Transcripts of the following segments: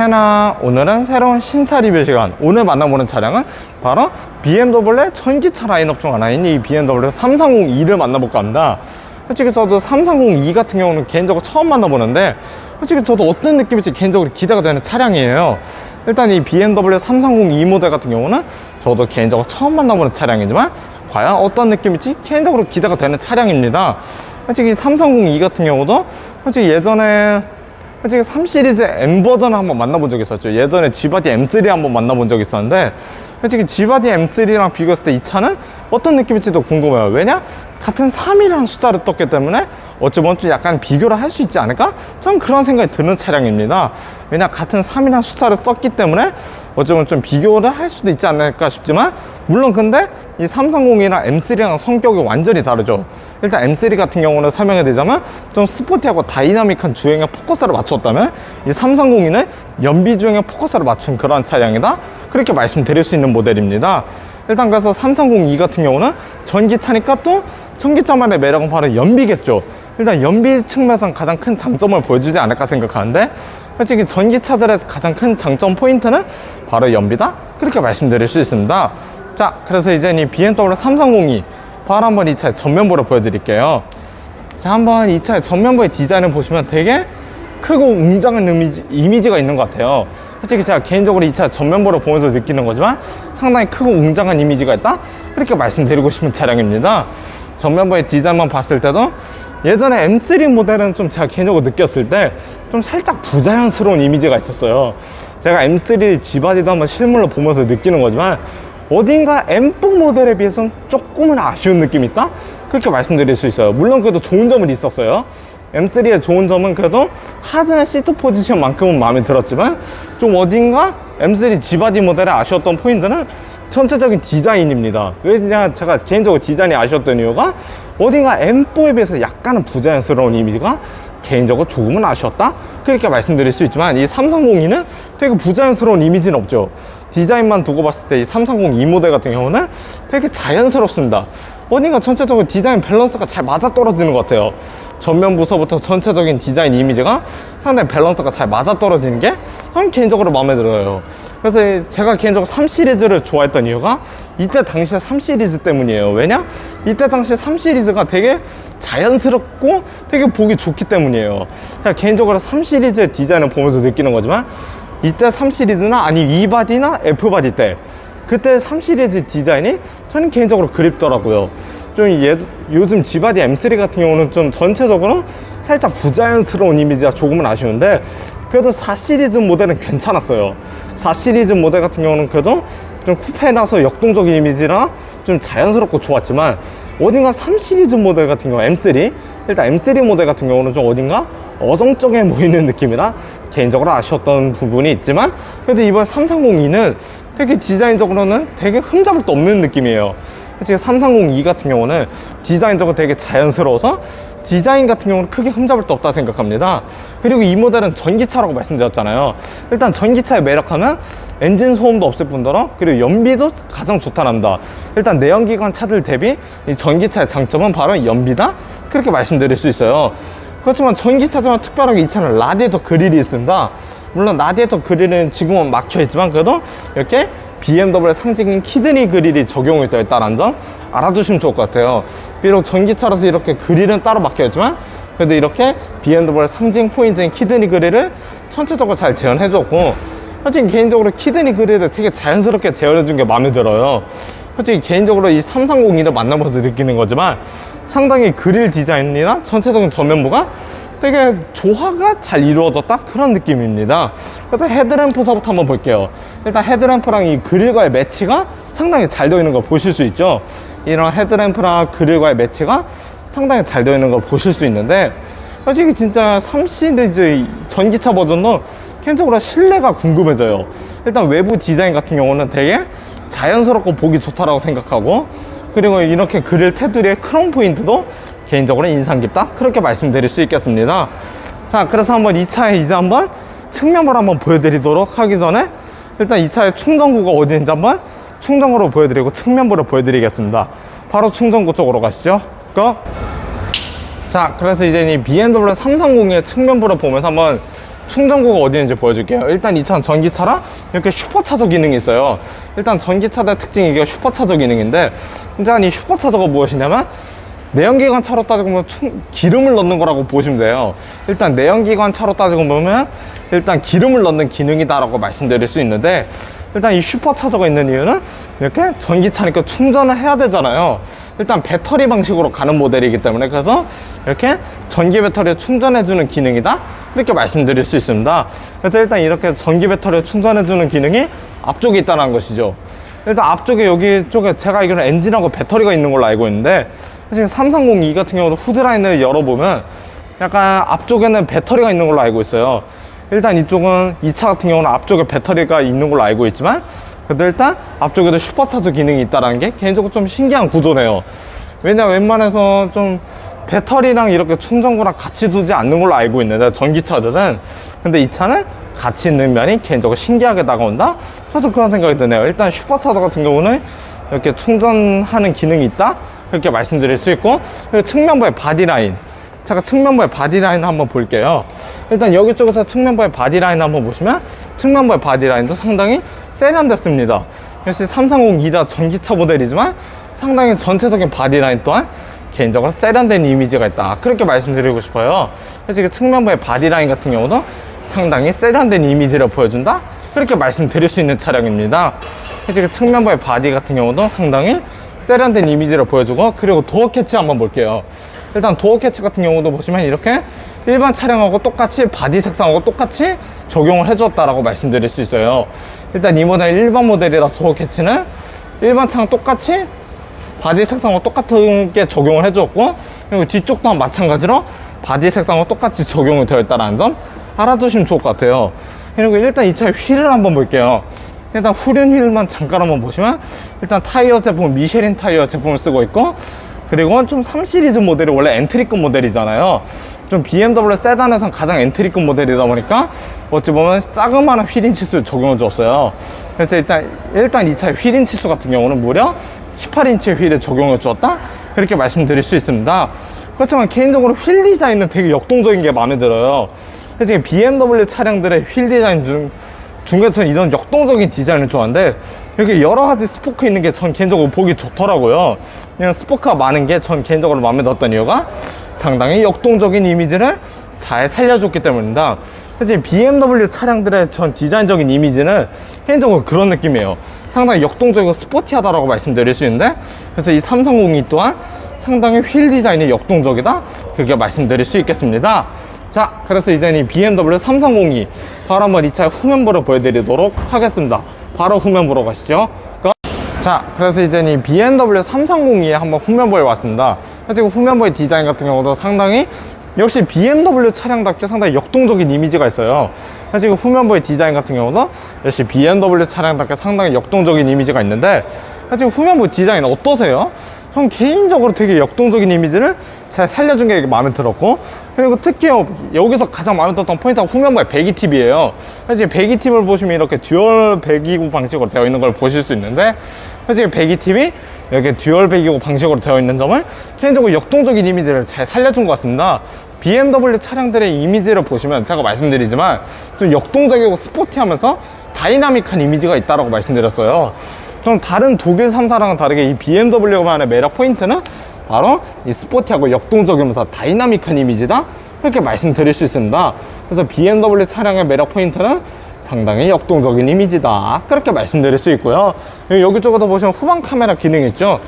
캐나 오늘은 새로운 신차 리뷰 시간. 오늘 만나보는 차량은 바로 BMW의 전기차 라인업 중 하나인 이 BMW 330e를 만나볼까 합니다. 솔직히 저도 330e 같은 경우는 개인적으로 처음 만나보는데 솔직히 저도 어떤 느낌일지 개인적으로 기대가 되는 차량이에요. 일단 이 BMW 330e 모델 같은 경우는 저도 개인적으로 처음 만나보는 차량이지만 과연 어떤 느낌일지 개인적으로 기대가 되는 차량입니다. 솔직히 330e 같은 경우도 솔직히 예전에 솔직히 3 시리즈 M 버전을 한번 만나본 적이 있었죠. 예전에 G바디 M3 한번 만나본 적이 있었는데, 솔직히 G바디 M3랑 비교했을 때 이 차는 어떤 느낌일지도 궁금해요. 왜냐? 같은 3이라는 숫자를 떴기 때문에 어찌 보면 좀 약간 비교를 할 수 있지 않을까? 저는 그런 생각이 드는 차량입니다. 왜냐? 같은 3이라는 숫자를 썼기 때문에 어찌 보면 좀 비교를 할 수도 있지 않을까 싶지만, 물론 근데 이 330이랑 M3랑 성격이 완전히 다르죠. 일단 M3 같은 경우는 설명해 드리자면 좀 스포티하고 다이나믹한 주행에 포커스를 맞췄다면 이 330이는 연비 주행에 포커스를 맞춘 그런 차량이다. 그렇게 말씀드릴 수 있는 모델입니다. 일단 그래서 330e 같은 경우는 전기차니까 또 전기차만의 매력은 바로 연비겠죠. 일단 연비 측면에서 가장 큰 장점을 보여주지 않을까 생각하는데 솔직히 전기차들의 가장 큰 장점 포인트는 바로 연비다. 그렇게 말씀드릴 수 있습니다. 자, 그래서 이제 이 BMW 330e 바로 한번 이 차의 전면부를 보여드릴게요. 자, 한번 이 차의 전면부의 디자인을 보시면 되게 크고 웅장한 이미지, 이미지가 있는 것 같아요. 솔직히 제가 개인적으로 이 차 전면부를 보면서 느끼는 거지만 상당히 크고 웅장한 이미지가 있다? 그렇게 말씀드리고 싶은 차량입니다. 전면부의 디자인만 봤을 때도 예전에 M3 모델은 좀 제가 개인적으로 느꼈을 때 좀 살짝 부자연스러운 이미지가 있었어요. 제가 M3 G바디도 한번 실물로 보면서 느끼는 거지만 어딘가 M4 모델에 비해서는 조금은 아쉬운 느낌이 있다? 그렇게 말씀드릴 수 있어요. 물론 그래도 좋은 점은 있었어요. M3의 좋은 점은 그래도 하드한 시트 포지션만큼은 마음에 들었지만 좀 어딘가 M3 G바디 모델에 아쉬웠던 포인트는 전체적인 디자인입니다. 왜냐 제가 개인적으로 디자인이 아쉬웠던 이유가 어딘가 M4에 비해서 약간은 부자연스러운 이미지가 개인적으로 조금은 아쉬웠다? 그렇게 말씀드릴 수 있지만 이 330e는 되게 부자연스러운 이미지는 없죠. 디자인만 두고 봤을 때 이 330e 모델 같은 경우는 되게 자연스럽습니다. 어딘가 전체적으로 디자인 밸런스가 잘 맞아떨어지는 것 같아요. 전면부서부터 전체적인 디자인 이미지가 상당히 밸런스가 잘 맞아떨어지는 게 저는 개인적으로 마음에 들어요. 그래서 제가 개인적으로 3 시리즈를 좋아했던 이유가 이때 당시에 3 시리즈 때문이에요. 왜냐? 이때 당시에 3 시리즈가 되게 자연스럽고 되게 보기 좋기 때문이에요. 그냥 개인적으로 3 시리즈의 디자인을 보면서 느끼는 거지만 이때 3 시리즈나 아니 2바디나 F바디 때 그때 3 시리즈 디자인이 저는 개인적으로 그립더라고요. 좀 예, 요즘 지바디 M3 같은 경우는 좀 전체적으로 살짝 부자연스러운 이미지가 조금은 아쉬운데 그래도 4 시리즈 모델은 괜찮았어요. 4 시리즈 모델 같은 경우는 그래도 좀 쿠페라서 역동적인 이미지라 좀 자연스럽고 좋았지만 어딘가 3 시리즈 모델 같은 경우 M3 일단 M3 모델 같은 경우는 좀 어딘가 어정쩡해 보이는 느낌이라 개인적으로 아쉬웠던 부분이 있지만 그래도 이번 330e는 되게 디자인적으로는 되게 흠잡을 데 없는 느낌이에요. 솔직히 330e 같은 경우는 디자인적으로 되게 자연스러워서 디자인 같은 경우는 크게 흠잡을 데 없다 생각합니다. 그리고 이 모델은 전기차라고 말씀드렸잖아요. 일단 전기차의 매력하면 엔진 소음도 없을 뿐더러 그리고 연비도 가장 좋다랍니다. 일단 내연기관 차들 대비 이 전기차의 장점은 바로 연비다? 그렇게 말씀드릴 수 있어요. 그렇지만 전기차지만 특별하게 이 차는 라디에이터 그릴이 있습니다. 물론 라디에이터 그릴은 지금은 막혀 있지만 그래도 이렇게 BMW의 상징인 키드니 그릴이 적용이 되어 있다는 점 알아두시면 좋을 것 같아요. 비록 전기차라서 이렇게 그릴은 따로 막혀 있지만 그래도 이렇게 BMW의 상징 포인트인 키드니 그릴을 전체적으로 잘 재현해 줬고 솔직히 개인적으로 키드니 그릴을 되게 자연스럽게 재현해 준 게 마음에 들어요. 솔직히 개인적으로 이 330e를 만나면서 느끼는 거지만 상당히 그릴 디자인이나 전체적인 전면부가 되게 조화가 잘 이루어졌다? 그런 느낌입니다. 일단 헤드램프서부터 한번 볼게요. 일단 헤드램프랑 이 그릴과의 매치가 상당히 잘 되어 있는 걸 보실 수 있죠? 이런 헤드램프랑 그릴과의 매치가 상당히 잘 되어 있는 걸 보실 수 있는데 솔직히 진짜 3 시리즈 전기차 버전도 개인적으로 실내가 궁금해져요. 일단 외부 디자인 같은 경우는 되게 자연스럽고 보기 좋다라고 생각하고 그리고 이렇게 그릴 테두리의 크롬 포인트도 개인적으로 인상 깊다 그렇게 말씀드릴 수 있겠습니다 자 그래서 한번 이 차에 이제 한번 측면을 한번 보여드리도록 하기 전에 일단 이 차의 충전구가 어디 있는지 한번 충전구로 보여드리고 측면부로 보여드리겠습니다 바로 충전구 쪽으로 가시죠 고! 자 그래서 이제 이 BMW 330의 측면부를 보면서 한번 충전구가 어디 있는지 보여줄게요. 일단 이 차는 전기차라 이렇게 슈퍼차저 기능이 있어요. 일단 전기차의 특징이 슈퍼차저 기능인데, 일단 이 슈퍼차저가 무엇이냐면, 내연기관 차로 따지고 보면 충- 기름을 넣는 거라고 보시면 돼요. 일단 내연기관 차로 따지고 보면 일단 기름을 넣는 기능이다 라고 말씀드릴 수 있는데 일단 이 슈퍼차저가 있는 이유는 이렇게 전기차니까 충전을 해야 되잖아요. 일단 배터리 방식으로 가는 모델이기 때문에 그래서 이렇게 전기 배터리를 충전해 주는 기능이다 이렇게 말씀드릴 수 있습니다. 그래서 일단 이렇게 전기 배터리를 충전해 주는 기능이 앞쪽에 있다는 것이죠. 일단 앞쪽에 여기 쪽에 제가 알기로는 엔진하고 배터리가 있는 걸로 알고 있는데 지금 330E 같은 경우도 후드라인을 열어보면 약간 앞쪽에는 배터리가 있는 걸로 알고 있어요. 일단 이쪽은 이 차 같은 경우는 앞쪽에 배터리가 있는 걸로 알고 있지만 그래도 일단 앞쪽에도 슈퍼차저 기능이 있다는 게 개인적으로 좀 신기한 구조네요. 왜냐 웬만해서 좀 배터리랑 이렇게 충전구랑 같이 두지 않는 걸로 알고 있는데 전기차들은 근데 이 차는 같이 있는 면이 개인적으로 신기하게 다가온다? 저도 그런 생각이 드네요. 일단 슈퍼차저 같은 경우는 이렇게 충전하는 기능이 있다? 그렇게 말씀드릴 수 있고 측면부의 바디라인 제가 측면부의 바디라인 한번 볼게요. 일단 여기 쪽에서 측면부의 바디라인 한번 보시면 측면부의 바디라인도 상당히 세련됐습니다. 역시 330이라 전기차 모델이지만 상당히 전체적인 바디라인 또한 개인적으로 세련된 이미지가 있다. 그렇게 말씀드리고 싶어요. 그래서 이 측면부의 바디라인 같은 경우도 상당히 세련된 이미지를 보여준다. 그렇게 말씀드릴 수 있는 차량입니다. 그래서 그 측면부의 바디 같은 경우도 상당히 세련된 이미지를 보여주고 그리고 도어 캐치 한번 볼게요. 일단 도어 캐치 같은 경우도 보시면 이렇게 일반 차량하고 똑같이 바디 색상하고 똑같이 적용을 해줬다라고 말씀드릴 수 있어요. 일단 이 모델 일반 모델이라 도어 캐치는 일반 차랑 똑같이 바디 색상하고 똑같은 게 적용을 해줬고 그리고 뒤쪽 또한 마찬가지로 바디 색상하고 똑같이 적용이 되어 있다는 점 알아두시면 좋을 것 같아요. 그리고 일단 이 차의 휠을 한번 볼게요. 일단 후륜 휠만 잠깐 한번 보시면 일단 타이어 제품 미쉐린 타이어 제품을 쓰고 있고 그리고 좀 3시리즈 모델이 원래 엔트리급 모델이잖아요. 좀 BMW 세단에선 가장 엔트리급 모델이다 보니까 어찌 보면 자그마한 휠인 치수 적용해 줬어요. 그래서 일단 일단 이 차의 휠인 치수 같은 경우는 무려 18인치의 휠을 적용해 주었다 그렇게 말씀드릴 수 있습니다. 그렇지만 개인적으로 휠 디자인은 되게 역동적인 게 마음에 들어요. 그래서 BMW 차량들의 휠 디자인 중 중에서는 이런 역동적인 디자인을 좋아하는데 이렇게 여러 가지 스포크 있는 게 전 개인적으로 보기 좋더라고요. 그냥 스포크가 많은 게 전 개인적으로 마음에 들었던 이유가 상당히 역동적인 이미지를 잘 살려줬기 때문입니다. 그래서 BMW 차량들의 전 디자인적인 이미지는 개인적으로 그런 느낌이에요. 상당히 역동적이고 스포티하다라고 말씀드릴 수 있는데 그래서 이 330이 또한 상당히 휠 디자인이 역동적이다 그렇게 말씀드릴 수 있겠습니다. 자, 그래서 이제 이 BMW 330이 바로 한번 이 차의 후면부를 보여드리도록 하겠습니다. 바로 후면부로 가시죠. 고! 자, 그래서 이제 이 BMW 330에 한번 후면부에 왔습니다. 지금 후면부의 디자인 같은 경우도 상당히 역시 BMW 차량답게 상당히 역동적인 이미지가 있어요. 지금 후면부의 디자인 같은 경우도 역시 BMW 차량답게 상당히 역동적인 이미지가 있는데 지금 후면부 디자인 어떠세요? 전 개인적으로 되게 역동적인 이미지를 잘 살려준 게 마음에 들었고 그리고 특히 여기서 가장 마음에 들었던 포인트가 후면부의 배기 팁이에요. 사실 배기 팁을 보시면 이렇게 듀얼 배기구 방식으로 되어 있는 걸 보실 수 있는데 사실 배기 팁이 이렇게 듀얼 배기구 방식으로 되어 있는 점을 개인적으로 역동적인 이미지를 잘 살려준 것 같습니다. BMW 차량들의 이미지를 보시면 제가 말씀드리지만 좀 역동적이고 스포티하면서 다이나믹한 이미지가 있다고 말씀드렸어요. 좀 다른 독일 3사랑은 다르게 이 BMW만의 매력 포인트는 바로 이 스포티하고 역동적이면서 다이나믹한 이미지다? 이렇게 말씀드릴 수 있습니다. 그래서 BMW 차량의 매력 포인트는 상당히 역동적인 이미지다. 그렇게 말씀드릴 수 있고요. 여기 쪽에도 보시면 후방 카메라 기능이 있죠?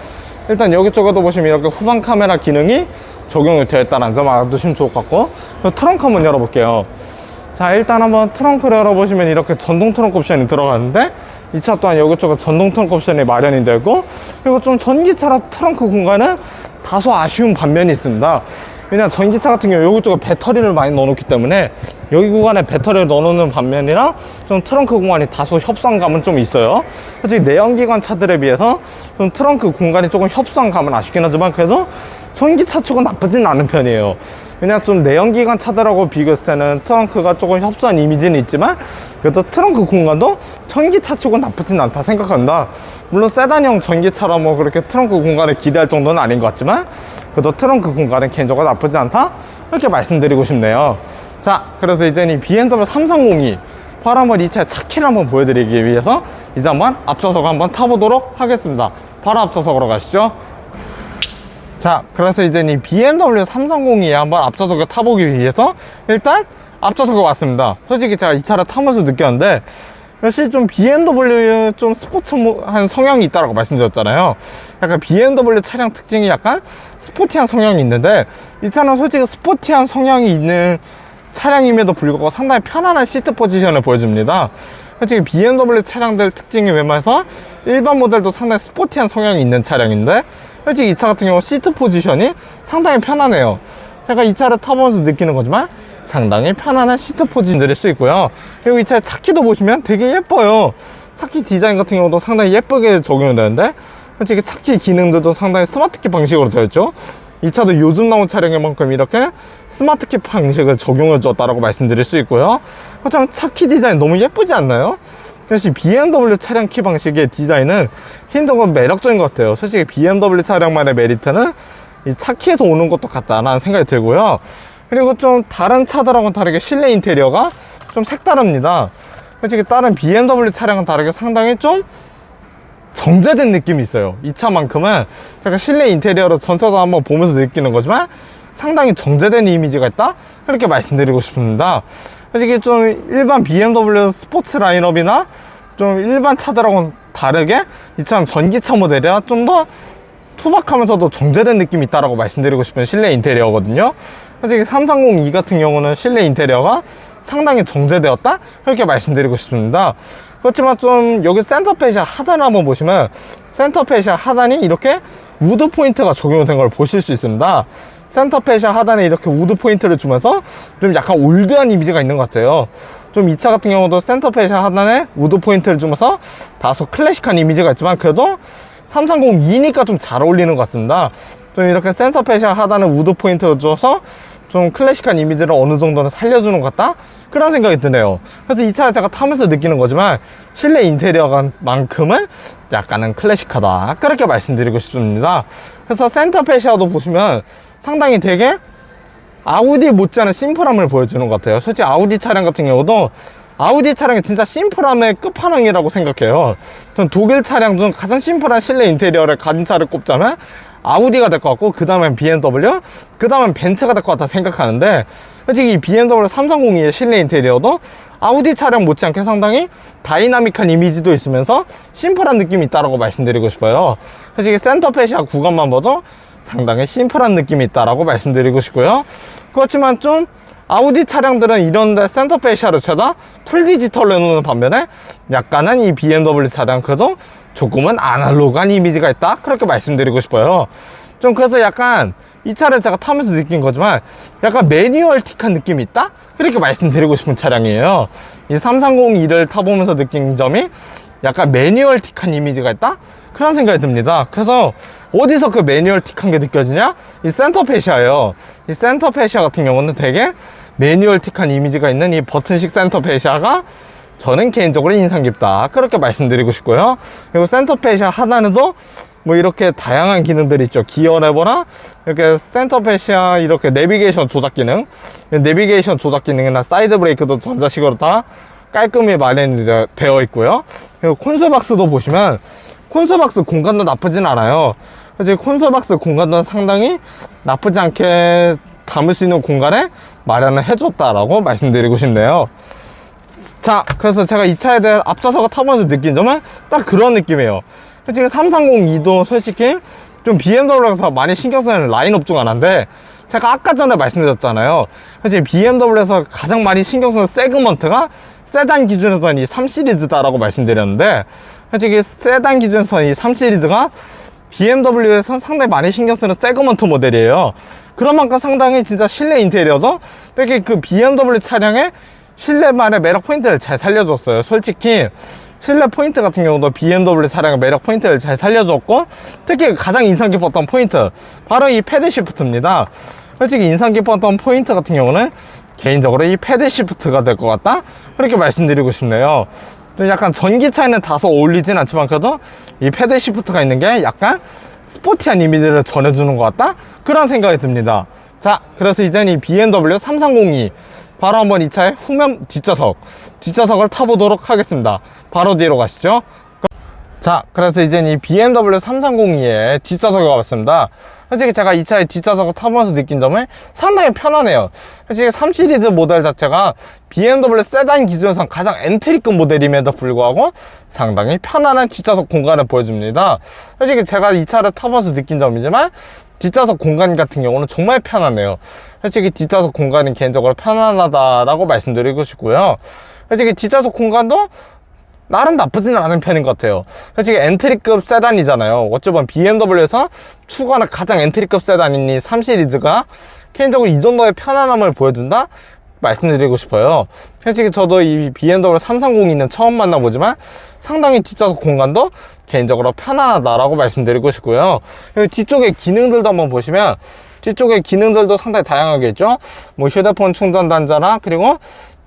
일단 여기 쪽에도 보시면 이렇게 후방 카메라 기능이 적용이 되어 있다는 점 알아두시면 좋을 것 같고 트렁크 한번 열어볼게요. 자 일단 한번 트렁크를 열어보시면 이렇게 전동 트렁크 옵션이 들어가는데 이 차 또한 여기 쪽에 전동 트렁크 옵션이 마련이 되고 그리고 좀 전기차라 트렁크 공간은 다소 아쉬운 반면이 있습니다. 왜냐 전기차 같은 경우 여기 쪽에 배터리를 많이 넣어놓기 때문에 여기 구간에 배터리를 넣어놓는 반면이라 좀 트렁크 공간이 다소 협소감은 좀 있어요. 솔직히 내연기관 차들에 비해서 좀 트렁크 공간이 조금 협소감은 아쉽긴 하지만 그래도 전기차 치고 나쁘진 않은 편이에요 왜냐 좀 내연기관 차들하고 비교했을 때는 트렁크가 조금 협소한 이미지는 있지만 그래도 트렁크 공간도 전기차 치고 나쁘진 않다 생각합니다 물론 세단형 전기차라 뭐 그렇게 트렁크 공간을 기대할 정도는 아닌 것 같지만 그래도 트렁크 공간은 개인적으로 나쁘지 않다 이렇게 말씀드리고 싶네요 자, 그래서 이제 이 BMW 330이 바로 한번 이 차의 차키를 한번 보여드리기 위해서 이제 한번 앞좌석 한번 타보도록 하겠습니다. 바로 앞좌석으로 가시죠. 자, 그래서 이제 이 BMW 330이 한번 앞좌석을 타보기 위해서 일단 앞좌석에 왔습니다. 솔직히 제가 이 차를 타면서 느꼈는데 사실 좀 BMW 좀 스포츠한 성향이 있다고 말씀드렸잖아요. 약간 BMW 차량 특징이 약간 스포티한 성향이 있는데 이 차는 솔직히 스포티한 성향이 있는 차량임에도 불구하고 상당히 편안한 시트 포지션을 보여줍니다. 솔직히 BMW 차량들 특징에 웬만해서 일반 모델도 상당히 스포티한 성향이 있는 차량인데 솔직히 이 차 같은 경우 시트 포지션이 상당히 편안해요. 제가 이 차를 타보면서 느끼는 거지만 상당히 편안한 시트 포지션들일 수 있고요. 그리고 이 차의 차키도 보시면 되게 예뻐요. 차키 디자인 같은 경우도 상당히 예쁘게 적용이 되는데 솔직히 차키 기능들도 상당히 스마트키 방식으로 되어 있죠. 이 차도 요즘 나온 차량인 만큼 이렇게 스마트키 방식을 적용해 줬다라고 말씀드릴 수 있고요. 하지만 차키 디자인 너무 예쁘지 않나요? 사실 BMW 차량 키 방식의 디자인은 힌트가 매력적인 것 같아요. 솔직히 BMW 차량만의 메리트는 이 차키에서 오는 것도 같다라는 생각이 들고요. 그리고 좀 다른 차들하고는 다르게 실내 인테리어가 좀 색다릅니다. 솔직히 다른 BMW 차량은 다르게 상당히 좀 정제된 느낌이 있어요. 이 차만큼은 제가 실내 인테리어로 전체적으로 한번 보면서 느끼는 거지만 상당히 정제된 이미지가 있다? 그렇게 말씀드리고 싶습니다. 솔직히 좀 일반 BMW 스포츠 라인업이나 좀 일반 차들하고는 다르게 이 차는 전기차 모델이라 좀 더 투박하면서도 정제된 느낌이 있다라고 말씀드리고 싶은 실내 인테리어거든요. 솔직히 330E 같은 경우는 실내 인테리어가 상당히 정제되었다? 그렇게 말씀드리고 싶습니다. 그렇지만 좀 여기 센터페시아 하단을 한번 보시면 센터페시아 하단이 이렇게 우드 포인트가 적용된 걸 보실 수 있습니다. 센터페시아 하단에 이렇게 우드 포인트를 주면서 좀 약간 올드한 이미지가 있는 것 같아요. 좀 이 차 같은 경우도 센터페시아 하단에 우드 포인트를 주면서 다소 클래식한 이미지가 있지만 그래도 330E니까 좀 잘 어울리는 것 같습니다. 좀 이렇게 센터페시아 하단에 우드 포인트를 줘서 좀 클래식한 이미지를 어느 정도는 살려주는 것 같다? 그런 생각이 드네요. 그래서 이 차를 제가 타면서 느끼는 거지만 실내 인테리어만큼은 약간은 클래식하다. 그렇게 말씀드리고 싶습니다. 그래서 센터페시아도 보시면 상당히 되게 아우디 못지않은 심플함을 보여주는 것 같아요. 솔직히 아우디 차량 같은 경우도 아우디 차량이 진짜 심플함의 끝판왕이라고 생각해요. 전 독일 차량 중 가장 심플한 실내 인테리어를 가진 차를 꼽자면 아우디가 될 것 같고 그 다음엔 BMW 그 다음엔 벤츠가 될 것 같다 생각하는데 솔직히 이 BMW 330의 실내 인테리어도 아우디 차량 못지않게 상당히 다이나믹한 이미지도 있으면서 심플한 느낌이 있다고 말씀드리고 싶어요. 솔직히 센터페시아 구간만 봐도 상당히 심플한 느낌이 있다고 말씀드리고 싶고요. 그렇지만 좀 아우디 차량들은 이런 데 센터페시아를 쳐다 풀 디지털로 해놓는 반면에 약간은 이 BMW 차량 그래도 조금은 아날로그한 이미지가 있다? 그렇게 말씀드리고 싶어요. 좀 그래서 약간 이 차를 제가 타면서 느낀 거지만 약간 매뉴얼틱한 느낌이 있다? 그렇게 말씀드리고 싶은 차량이에요. 이 330E를 타보면서 느낀 점이 약간 매뉴얼틱한 이미지가 있다? 그런 생각이 듭니다. 그래서 어디서 그 매뉴얼틱한 게 느껴지냐? 이 센터페시아예요. 이 센터페시아 같은 경우는 되게 매뉴얼틱한 이미지가 있는 이 버튼식 센터페시아가 저는 개인적으로 인상 깊다. 그렇게 말씀드리고 싶고요. 그리고 센터페시아 하단에도 뭐 이렇게 다양한 기능들이 있죠. 기어 레버나 이렇게 센터 페시아 이렇게 내비게이션 조작 기능 내비게이션 조작 기능이나 사이드 브레이크도 전자식으로 다 깔끔히 마련이 되어 있고요. 그리고 콘솔 박스도 보시면 콘솔 박스 공간도 나쁘진 않아요. 사실 콘솔 박스 공간도 상당히 나쁘지 않게 담을 수 있는 공간에 마련을 해줬다라고 말씀드리고 싶네요. 자 그래서 제가 이 차에 대해 앞좌석을 타면서 느낀 점은 딱 그런 느낌이에요. 솔직히 330E도 솔직히 좀 BMW에서 많이 신경 쓰는 라인업 중 하나인데 제가 아까 전에 말씀드렸잖아요. 솔직히 BMW에서 가장 많이 신경 쓰는 세그먼트가 세단 기준에서는 이 3시리즈다라고 말씀드렸는데 솔직히 세단 기준에서는 이 3시리즈가 BMW에서 상당히 많이 신경 쓰는 세그먼트 모델이에요 그런 만큼 상당히 진짜 실내 인테리어도 되게 그 BMW 차량의 실내만의 매력 포인트를 잘 살려줬어요. 솔직히 실내 포인트 같은 경우도 BMW 차량의 매력 포인트를 잘 살려줬고 특히 가장 인상 깊었던 포인트 바로 이 패드 시프트입니다. 솔직히 인상 깊었던 포인트 같은 경우는 개인적으로 이 패드 시프트가 될 것 같다 그렇게 말씀드리고 싶네요. 약간 전기차에는 다소 어울리진 않지만 그래도 이 패드 시프트가 있는 게 약간 스포티한 이미지를 전해주는 것 같다 그런 생각이 듭니다. 자 그래서 이제는 이 BMW 330이 바로 한번 이 차의 후면 뒷좌석, 뒷좌석을 타보도록 하겠습니다. 바로 뒤로 가시죠. 자, 그래서 이제 이 BMW 330e의 뒷좌석에 와봤습니다. 솔직히 제가 이 차의 뒷좌석을 타보면서 느낀 점은 상당히 편하네요. 솔직히 3 시리즈 모델 자체가 BMW 세단 기준에선 가장 엔트리급 모델임에도 불구하고 상당히 편안한 뒷좌석 공간을 보여줍니다. 솔직히 제가 이 차를 타보면서 느낀 점이지만 뒷좌석 공간 같은 경우는 정말 편하네요. 솔직히 뒷좌석 공간이 개인적으로 편안하다라고 말씀드리고 싶고요. 솔직히 뒷좌석 공간도 나름 나쁘지는 않은 편인 것 같아요. 솔직히 엔트리급 세단이잖아요. 어쩌면 BMW에서 추구하는 가장 엔트리급 세단인 이3 시리즈가 개인적으로 이 정도의 편안함을 보여준다? 말씀드리고 싶어요. 솔직히 저도 이 BMW 330는 처음 만나보지만 상당히 뒷좌석 공간도 개인적으로 편안하다라고 말씀드리고 싶고요. 뒤쪽의 기능들도 한번 보시면 뒤쪽의 기능들도 상당히 다양하게 있죠. 뭐 휴대폰 충전 단자나 그리고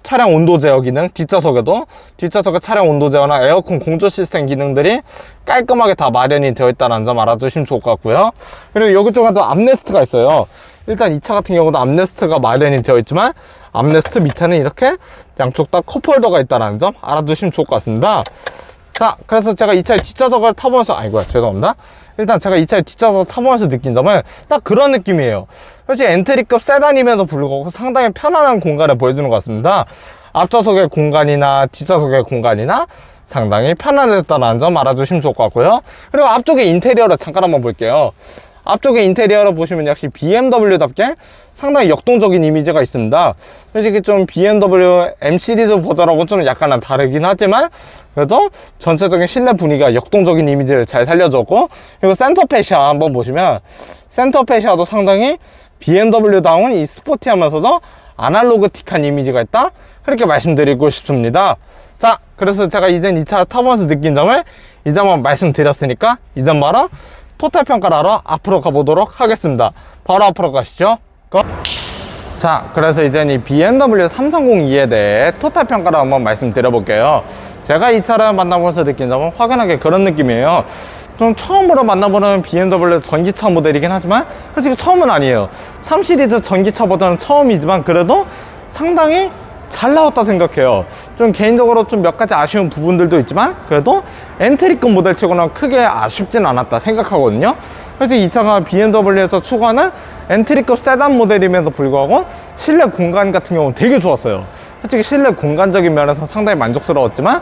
차량 온도 제어 기능 뒷좌석에도 뒷좌석에 차량 온도 제어나 에어컨 공조 시스템 기능들이 깔끔하게 다 마련이 되어 있다는 점 알아두시면 좋을 것 같고요. 그리고 여기 쪽에도 암레스트가 있어요. 일단 이 차 같은 경우도 암레스트가 마련이 되어 있지만 암레스트 밑에는 이렇게 양쪽 다 컵홀더가 있다는 점 알아두시면 좋을 것 같습니다. 자 그래서 제가 이 차의 뒷좌석을 타보면서 아이고야 죄송합니다. 일단 제가 이 차의 뒷좌석을 타보면서 느낀 점은 딱 그런 느낌이에요 솔직히 엔트리급 세단임에도 불구하고 상당히 편안한 공간을 보여주는 것 같습니다. 앞좌석의 공간이나 뒷좌석의 공간이나 상당히 편안했다는 점 알아주시면 좋을 것 같고요. 그리고 앞쪽의 인테리어를 잠깐 한번 볼게요. 앞쪽의 인테리어를 보시면 역시 BMW답게 상당히 역동적인 이미지가 있습니다. 솔직히 좀 BMW M 시리즈 보다라고 좀 약간 다르긴 하지만 그래도 전체적인 실내 분위기가 역동적인 이미지를 잘 살려줬고 그리고 센터 페시아 한번 보시면 센터 페시아도 상당히 BMW다운 이 스포티하면서도 아날로그틱한 이미지가 있다 그렇게 말씀드리고 싶습니다. 자 그래서 제가 이젠 이차 타보면서 느낀 점을 한번 말씀드렸으니까 이제 바로 토탈 평가를 하러 앞으로 가보도록 하겠습니다. 바로 앞으로 가시죠. 고! 자, 그래서 이제 이 BMW 330e에 대해 토탈 평가를 한번 말씀드려 볼게요. 제가 이 차를 만나보면서 느낀 점은 확연하게 그런 느낌이에요. 좀 처음으로 만나보는 BMW 전기차 모델이긴 하지만 솔직히 처음은 아니에요. 3 시리즈 전기차보다는 처음이지만 그래도 상당히 잘 나왔다 생각해요. 좀 개인적으로 좀 몇 가지 아쉬운 부분들도 있지만 그래도 엔트리급 모델 치고는 크게 아쉽진 않았다 생각하거든요. 그래서 이 차가 BMW에서 추구하는 엔트리급 세단 모델임에도 불구하고 실내 공간 같은 경우는 되게 좋았어요. 솔직히 실내 공간적인 면에서 상당히 만족스러웠지만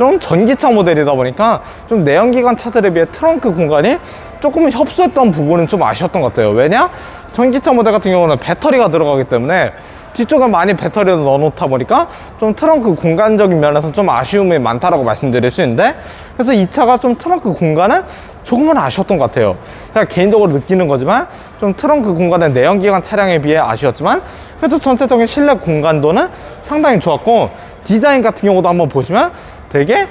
좀 전기차 모델이다 보니까 좀 내연기관 차들에 비해 트렁크 공간이 조금 협소했던 부분은 좀 아쉬웠던 것 같아요. 왜냐? 전기차 모델 같은 경우는 배터리가 들어가기 때문에 뒤쪽에 많이 배터리를 넣어놓다 보니까 좀 트렁크 공간적인 면에서 좀 아쉬움이 많다라고 말씀드릴 수 있는데 그래서 이 차가 좀 트렁크 공간은 조금은 아쉬웠던 것 같아요 제가 개인적으로 느끼는 거지만 좀 트렁크 공간은 내연기관 차량에 비해 아쉬웠지만 그래도 전체적인 실내 공간도는 상당히 좋았고 디자인 같은 경우도 한번 보시면 되게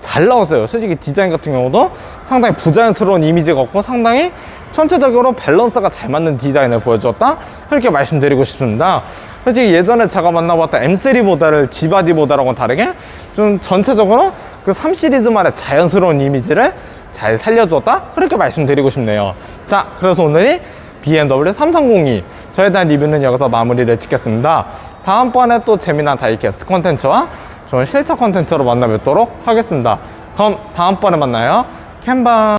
잘 나왔어요. 솔직히 디자인 같은 경우도 상당히 부자연스러운 이미지가 없고 상당히 전체적으로 밸런스가 잘 맞는 디자인을 보여줬다. 그렇게 말씀드리고 싶습니다. 솔직히 예전에 제가 만나봤던 M3 모델을 G바디 모델하고는 다르게 좀 전체적으로 그 3 시리즈만의 자연스러운 이미지를 잘 살려줬다. 그렇게 말씀드리고 싶네요. 자, 그래서 오늘이 BMW 330이 저에 대한 리뷰는 여기서 마무리를 짓겠습니다. 다음번에 또 재미난 다이캐스트 콘텐츠와 좋은 실차 콘텐츠로 만나 뵙도록 하겠습니다. 그럼 다음번에 만나요. 캔바